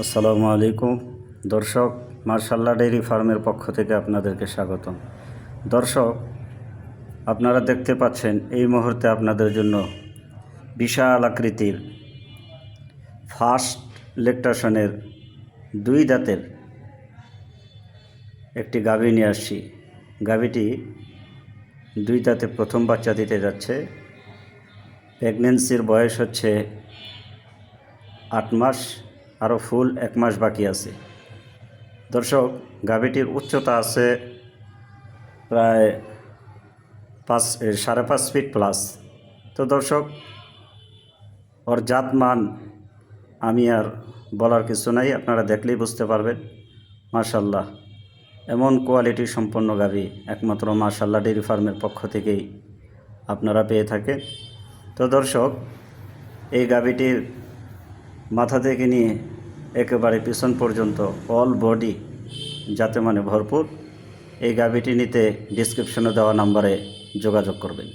আসসালামু আলাইকুম। দর্শক, মার্শাল্লাহ ডেইরি ফার্মের পক্ষ থেকে আপনাদেরকে স্বাগতম। দর্শক, আপনারা দেখতে পাচ্ছেন এই মুহূর্তে আপনাদের জন্য বিশাল আকৃতির ফার্স্ট লেকটাশনের দুই দাঁতের একটি গাভী নিয়ে আসছি। গাভীটি দুই দাঁতে প্রথম বাচ্চা দিতে যাচ্ছে। প্রেগনেন্সির বয়স হচ্ছে আট মাস। আরও ফুল এক মাস বাকি আছে। দর্শক, গাভীটির উচ্চতা আছে প্রায় পাঁচ সাড়ে পাঁচ ফিট প্লাস তো দর্শক, ওর জাত মান আমি আর বলার কিছু নাই, আপনারা দেখলেই বুঝতে পারবেন। মাশাল্লাহ, এমন কোয়ালিটি সম্পন্ন গাভী একমাত্র মাশাল্লাহ ডেয়ারি ফার্মের পক্ষ থেকেই আপনারা পেয়ে থাকেন। তো দর্শক, এই গাভীটির মাথা থেকে নিয়ে একেবারে পিছন পর্যন্ত অল বডি যাতে মানে ভরপুর, এই গাভীটি নিতে ডিসক্রিপশনে দেওয়া নাম্বারে যোগাযোগ করবেন।